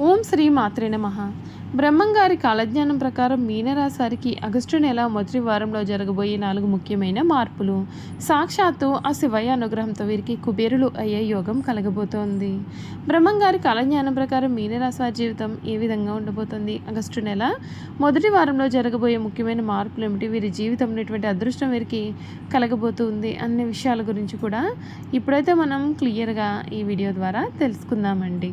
ఓం శ్రీ మాత్రే నమ. బ్రహ్మంగారి కాలజ్ఞానం ప్రకారం మీనరాశారికి ఆగస్టు నెల మొదటి వారంలో జరగబోయే నాలుగు ముఖ్యమైన మార్పులు. సాక్షాత్తు ఆ శివయ్య అనుగ్రహంతో వీరికి కుబేరులు అయ్యే యోగం కలగబోతోంది. బ్రహ్మంగారి కాలజ్ఞానం ప్రకారం మీనరాశి వారి జీవితం ఏ విధంగా ఉండబోతోంది? ఆగస్టు నెల మొదటి వారంలో జరగబోయే ముఖ్యమైన మార్పులు ఏమిటి? వీరి జీవితంలో ఎటువంటి అదృష్టం వీరికి కలగబోతుంది అనే విషయాల గురించి కూడా ఇప్పుడైతే మనం క్లియర్గా ఈ వీడియో ద్వారా తెలుసుకుందామండి.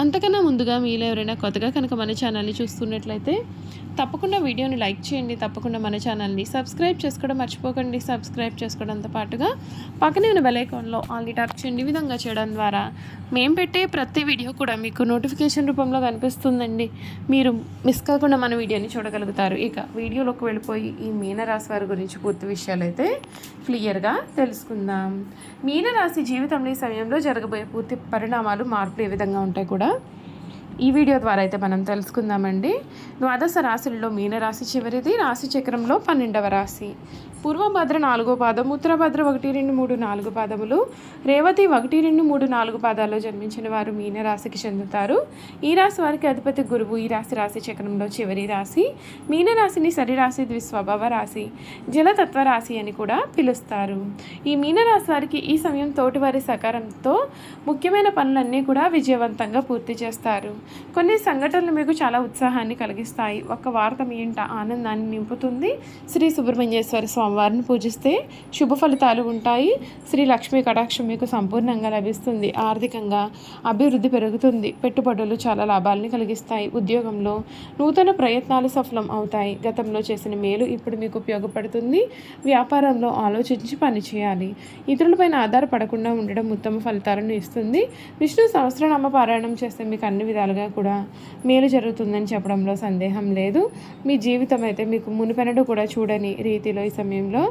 అంతకన్నా ముందుగా మీలో ఎవరైనా కొత్తగా కనుక మన ఛానల్ని చూస్తున్నట్లయితే తప్పకుండా వీడియోని లైక్ చేయండి తప్పకుండా మన ఛానల్ని సబ్స్క్రైబ్ చేసుకోవడం మర్చిపోకండి. సబ్స్క్రైబ్ చేసుకోవడంతో పాటుగా పక్కనే ఉన్న బెలైకాన్లో ఆల్రెడీ ట్యాప్ చేయండి. విధంగా చేయడం ద్వారా మేము పెట్టే ప్రతి వీడియో కూడా మీకు నోటిఫికేషన్ రూపంలో కనిపిస్తుందండి. మీరు మిస్ కాకుండా మన వీడియోని చూడగలుగుతారు. ఇక వీడియోలోకి వెళ్ళిపోయి ఈ మీనరాశి వారి గురించి పూర్తి విషయాలు అయితే క్లియర్గా తెలుసుకుందాం. మీనరాశి జీవితంలో ఈ సమయంలో జరగబోయే పూర్తి పరిణామాలు మార్పులు ఏ విధంగా ఉంటాయి కూడా ఈ వీడియో ద్వారా అయితే మనం తెలుసుకుందామండి. ద్వాదశ రాశుల్లో మీనరాశి చివరిది. రాశి చక్రంలో పన్నెండవ రాశి. పూర్వభద్ర నాలుగో పాదం ఉత్తరభద్ర ఒకటి రెండు మూడు నాలుగు పాదములు రేవతి ఒకటి రెండు మూడు నాలుగు పాదాల్లో జన్మించిన వారు మీనరాశికి చెందుతారు. ఈ రాశి వారికి అధిపతి గురువు ఈ రాశి రాశి చక్రంలో చివరి రాశి మీనరాశిని సరిరాశి ద్విస్వభావ రాశి జలతత్వ రాశి అని కూడా పిలుస్తారు. ఈ మీనరాశి వారికి ఈ సమయం తోటివారి సకారంతో ముఖ్యమైన పనులన్నీ కూడా విజయవంతంగా పూర్తి చేస్తారు. కొన్ని సంఘటనలు మీకు చాలా ఉత్సాహాన్ని కలిగిస్తాయి. ఒక వార్త మీ ఇంట ఆనందాన్ని నింపుతుంది. శ్రీ సుబ్రహ్మణ్యేశ్వర అమ్మవారిని పూజిస్తే శుభ ఫలితాలు ఉంటాయి. శ్రీ లక్ష్మీ కటాక్షం మీకు సంపూర్ణంగా లభిస్తుంది. ఆర్థికంగా అభివృద్ధి పెరుగుతుంది. పెట్టుబడులు చాలా లాభాలని కలిగిస్తాయి. ఉద్యోగంలో నూతన ప్రయత్నాలు సఫలం అవుతాయి. గతంలో చేసిన మేలు ఇప్పుడు మీకు ఉపయోగపడుతుంది. వ్యాపారంలో ఆలోచించి పని చేయాలి. ఇతరులపైన ఆధారపడకుండా ఉండడం ఉత్తమ ఫలితాలను ఇస్తుంది. విష్ణు సహస్రనామ పారాయణం చేస్తే మీకు అన్ని విధాలుగా కూడా మేలు జరుగుతుందని చెప్పడంలో సందేహం లేదు. మీ జీవితం అయితే మీకు మునిపెనడు కూడా చూడని రీతిలో ఈ సమయం సమయంలో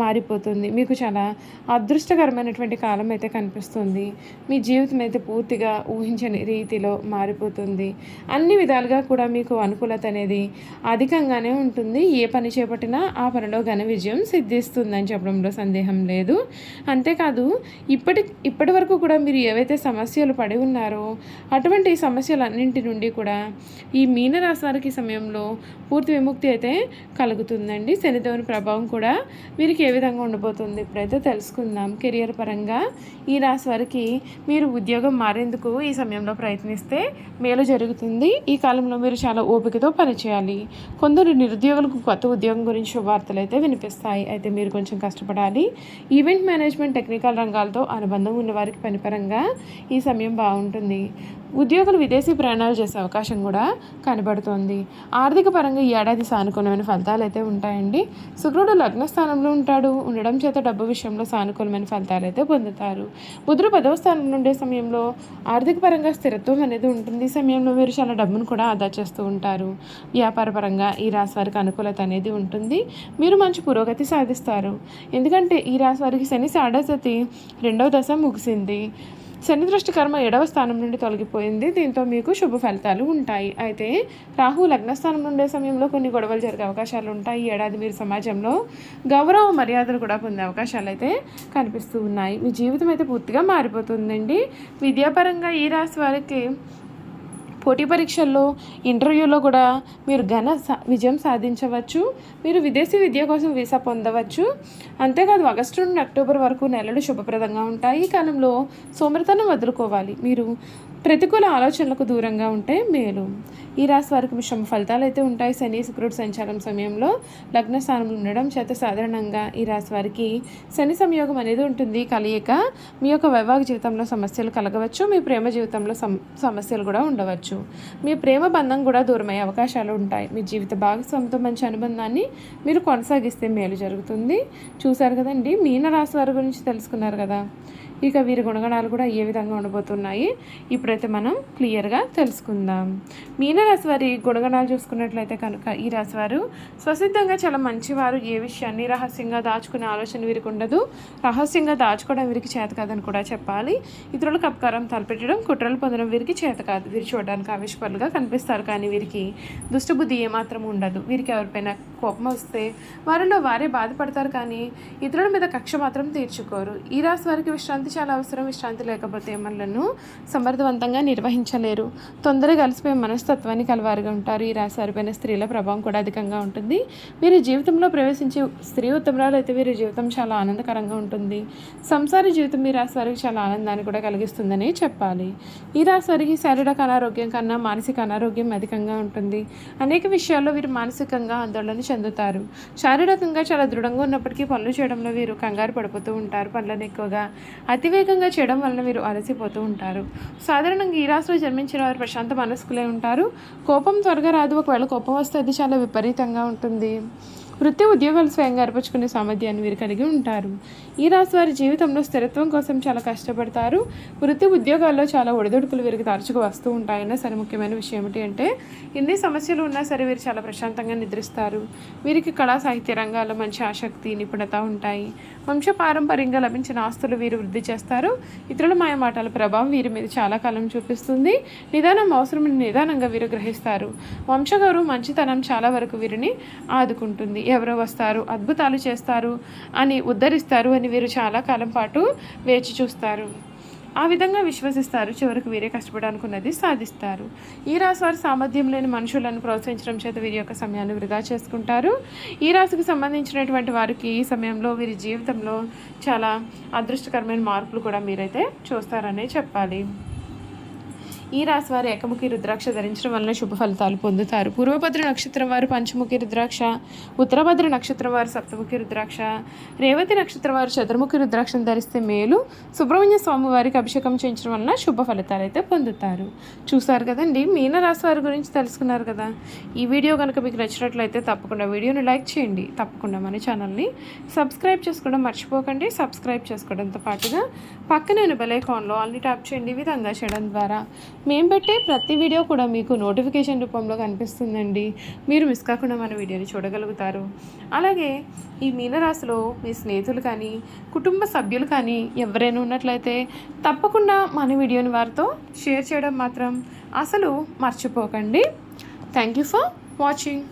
మారిపోతుంది. మీకు చాలా అదృష్టకరమైనటువంటి కాలం అయితే కనిపిస్తుంది. మీ జీవితం అయితే పూర్తిగా ఊహించని రీతిలో మారిపోతుంది. అన్ని విధాలుగా కూడా మీకు అనుకూలత అనేది అధికంగానే ఉంటుంది. ఏ పని చేపట్టినా ఆ పనిలో ఘన విజయం సిద్ధిస్తుందని చెప్పడంలో సందేహం లేదు. అంతేకాదు ఇప్పటి ఇప్పటి వరకు కూడా మీరు ఏవైతే సమస్యలు పడి ఉన్నారో అటువంటి సమస్యలన్నింటి నుండి కూడా ఈ మీనరాశి వారికి సమయంలో పూర్తి విముక్తి అయితే కలుగుతుందండి. శనిదేవుని ప్రభావం కూడా వీరికి ఏ విధంగా ఉండబోతుంది ఇప్పుడైతే తెలుసుకుందాం. కెరియర్ పరంగా ఈ రాశి వారికి మీరు ఉద్యోగం మారేందుకు ఈ సమయంలో ప్రయత్నిస్తే మేలు జరుగుతుంది. ఈ కాలంలో మీరు చాలా ఓపికతో పనిచేయాలి. కొందరు నిరుద్యోగులకు కొత్త ఉద్యోగం గురించి శుభవార్తలు అయితే వినిపిస్తాయి. అయితే మీరు కొంచెం కష్టపడాలి. ఈవెంట్ మేనేజ్మెంట్ టెక్నికల్ రంగాలతో అనుబంధం ఉన్న వారికి పనిపరంగా ఈ సమయం బాగుంటుంది. ఉద్యోగులు విదేశీ ప్రయాణాలు చేసే అవకాశం కూడా కనబడుతోంది. ఆర్థిక పరంగా ఈ ఏడాది సానుకూలమైన ఫలితాలు అయితే ఉంటాయండి. శుక్రుడు లగ్న స్థానంలో ఉంటాడు. ఉండడం చేత డబ్బు విషయంలో సానుకూలమైన ఫలితాలు అయితే పొందుతారు. బుధుడు పదవ స్థానంలో ఉండే సమయంలో ఆర్థిక పరంగా స్థిరత్వం అనేది ఉంటుంది. ఈ సమయంలో మీరు చాలా డబ్బును కూడా ఆదా చేస్తూ ఉంటారు. వ్యాపార పరంగా ఈ రాశి వారికి అనుకూలత అనేది ఉంటుంది. మీరు మంచి పురోగతి సాధిస్తారు. ఎందుకంటే ఈ రాశి వారికి శని సాడసతి రెండవ దశ ముగిసింది. శనిదృష్టి కర్మ ఏడవ స్థానం నుండి తొలగిపోయింది. దీంతో మీకు శుభ ఫలితాలు ఉంటాయి. అయితే రాహు లగ్నస్థానం ఉండే సమయంలో కొన్ని గొడవలు జరిగే అవకాశాలు ఉంటాయి. ఈ ఏడాది మీరు సమాజంలో గౌరవ మర్యాదలు కూడా పొందే అవకాశాలు అయితే కనిపిస్తూ ఉన్నాయి. మీ జీవితం అయితే పూర్తిగా మారిపోతుందండి. విద్యాపరంగా ఈ రాశి వారికి పోటీ పరీక్షల్లో ఇంటర్వ్యూలో కూడా మీరు ఘన సా- విజయం సాధించవచ్చు. మీరు విదేశీ విద్య కోసం వీసా పొందవచ్చు. అంతేకాదు ఆగస్టు నుండి అక్టోబర్ వరకు నెలలు శుభప్రదంగా ఉంటాయి. ఈ కాలంలో సోమరితనం వదులుకోవాలి. మీరు ప్రతికూల ఆలోచనలకు దూరంగా ఉంటే మేలు. ఈ రాశి వారికి మిశ్రమ ఫలితాలు అయితే ఉంటాయి. శని శుక్రుడు సంచారం సమయంలో లగ్న స్థానంలో ఉండడం చేత సాధారణంగా ఈ రాశి వారికి శని సంయోగం అనేది ఉంటుంది. కలియక మీ యొక్క వైవాహిక జీవితంలో సమస్యలు కలగవచ్చు. మీ ప్రేమ జీవితంలో సమస్యలు కూడా ఉండవచ్చు. మీ ప్రేమ బంధం కూడా దూరమయ్యే అవకాశాలు ఉంటాయి. మీ జీవిత భాగస్వామితో మంచి అనుబంధాన్ని మీరు కొనసాగిస్తే మేలు జరుగుతుంది. చూశారు కదండి? మీన రాశి వారి గురించి తెలుసుకున్నారు కదా. ఇక వీరి గుణగణాలు కూడా ఏ విధంగా ఉండబోతున్నాయి? ఇప్పుడైతే మనం క్లియర్గా తెలుసుకుందాం. మీనరాశి వారి గుణగణాలు చూసుకున్నట్లయితే కనుక ఈ రాశి వారు స్వసిద్ధంగా చాలా మంచివారు ఏ విషయాన్ని రహస్యంగా దాచుకునే ఆలోచన వీరికి ఉండదు. రహస్యంగా దాచుకోవడం వీరికి చేత కాదని కూడా చెప్పాలి. ఇతరులకు అపకారం తలపెట్టడం కుట్రలు పొందడం వీరికి చేత కాదు. వీరు చూడడానికి ఆవిష్పరులుగా కనిపిస్తారు కానీ వీరికి దుష్టబుద్ధి ఏమాత్రం ఉండదు. వీరికి ఎవరిపైన కోపం వస్తే వారిలో వారే బాధపడతారు కానీ ఇతరుల మీద కక్ష మాత్రం తీర్చుకోరు. ఈ రాశి వారికి విశ్రాంతి చాలా అవసరం విశ్రాంతి లేకపోతే మనలను సమర్థవంతంగా నిర్వహించలేరు. తొందరగా కలిసిపోయే మనస్తత్వాన్ని కలవారుగా ఉంటారు. ఈ రాశి వారిపైన స్త్రీల ప్రభావం కూడా అధికంగా ఉంటుంది. వీరి జీవితంలో ప్రవేశించే స్త్రీ ఉత్తమరాలు అయితే వీరి జీవితం చాలా ఆనందకరంగా ఉంటుంది. సంసార జీవితం ఈ రాశి వారికి చాలా ఆనందాన్ని కూడా కలిగిస్తుందని చెప్పాలి. ఈ రాశి వారికి శారీరక అనారోగ్యం కన్నా మానసిక అనారోగ్యం అధికంగా ఉంటుంది. అనేక విషయాల్లో వీరు మానసికంగా ఆందోళన చెందుతారు. శారీరకంగా చాలా దృఢంగా ఉన్నప్పటికీ పనులు చేయడంలో వీరు కంగారు పడిపోతూ ఉంటారు. పనులను ఎక్కువగా అతివేగంగా చేయడం వలన వీరు అలసిపోతూ ఉంటారు. సాధారణంగా ఈ రాశిలో జన్మించిన వారు ప్రశాంత మనస్కులే ఉంటారు. కోపం త్వరగా రాదు. ఒకవేళ కోపం వస్తే అది చాలా విపరీతంగా ఉంటుంది. వృత్తి ఉద్యోగాలు స్వయంగా ఏర్పరచుకునే సామర్థ్యాన్ని వీరు కలిగి ఉంటారు. ఈ రాశి వారి జీవితంలో స్థిరత్వం కోసం చాలా కష్టపడతారు. వృత్తి ఉద్యోగాల్లో చాలా ఒడిదుడుకులు వీరికి తరచుగా వస్తూ ఉంటాయన్న సరే ముఖ్యమైన విషయం ఏమిటి అంటే ఎన్ని సమస్యలు ఉన్నా సరే వీరు చాలా ప్రశాంతంగా నిద్రిస్తారు. వీరికి కళా సాహిత్య రంగాల్లో మంచి ఆసక్తి నిపుణత ఉంటాయి. వంశ పారంపర్యంగా లభించిన ఆస్తులు వీరు వృద్ధి చేస్తారు. ఇతరుల మాయమాటల ప్రభావం వీరి మీద చాలా కాలం చూపిస్తుంది. నిదానం అవసరమైన నిదానంగా వీరు గ్రహిస్తారు. వంశగౌరవం మంచితనం చాలా వరకు వీరిని ఆదుకుంటుంది. ఎవరో వస్తారు అద్భుతాలు చేస్తారు అని ఉద్ధరిస్తారు అని వీరు చాలా కాలం పాటు వేచి చూస్తారు. ఆ విధంగా విశ్వసిస్తారు. చివరికి వీరే కష్టపడాలనుకున్నది సాధిస్తారు. ఈ రాశి వారి సామర్థ్యం లేని మనుషులను ప్రోత్సహించడం చేత వీరి యొక్క సమయాన్ని వృధా చేసుకుంటారు. ఈ రాశికి సంబంధించినటువంటి వారికి ఈ సమయంలో వీరి జీవితంలో చాలా అదృష్టకరమైన మార్పులు కూడా మీరైతే చూస్తారనే చెప్పాలి. ఈ రాశి వారు ఏకముఖి రుద్రాక్ష ధరించడం వలన శుభ ఫలితాలు పొందుతారు. పూర్వభద్ర నక్షత్రం వారు పంచముఖి రుద్రాక్ష ఉత్తరభద్ర నక్షత్రం వారు సప్తముఖి రుద్రాక్ష రేవతి నక్షత్రం వారు చతుర్ముఖి రుద్రాక్షను ధరిస్తే మేలు. సుబ్రహ్మణ్య స్వామి వారికి అభిషేకం చేయించడం వలన శుభ ఫలితాలు అయితే పొందుతారు. చూసారు కదండి మీన రాశి వారి గురించి తెలుసుకున్నారు కదా? ఈ వీడియో కనుక మీకు నచ్చినట్లయితే తప్పకుండా వీడియోని లైక్ చేయండి. తప్పకుండా మన ఛానల్ని సబ్స్క్రైబ్ చేసుకోవడం మర్చిపోకండి. సబ్స్క్రైబ్ చేసుకోవడంతో పాటుగా పక్కనే ఉన్న బెల్ ఐకాన్లో అన్ని ట్యాప్ చేయండి. ఈ విధంగా చేయడం ద్వారా మేము పెట్టే ప్రతి వీడియో కూడా మీకు నోటిఫికేషన్ రూపంలో కనిపిస్తుందండి. మీరు మిస్ కాకుండా మన వీడియోని చూడగలుగుతారు. అలాగే ఈ మీనరాశిలో మీ స్నేహితులు కానీ కుటుంబ సభ్యులు కానీ ఎవరైనా ఉన్నట్లయితే తప్పకుండా మన వీడియోని వారితో షేర్ చేయడం మాత్రం అసలు మర్చిపోకండి. Thank you for watching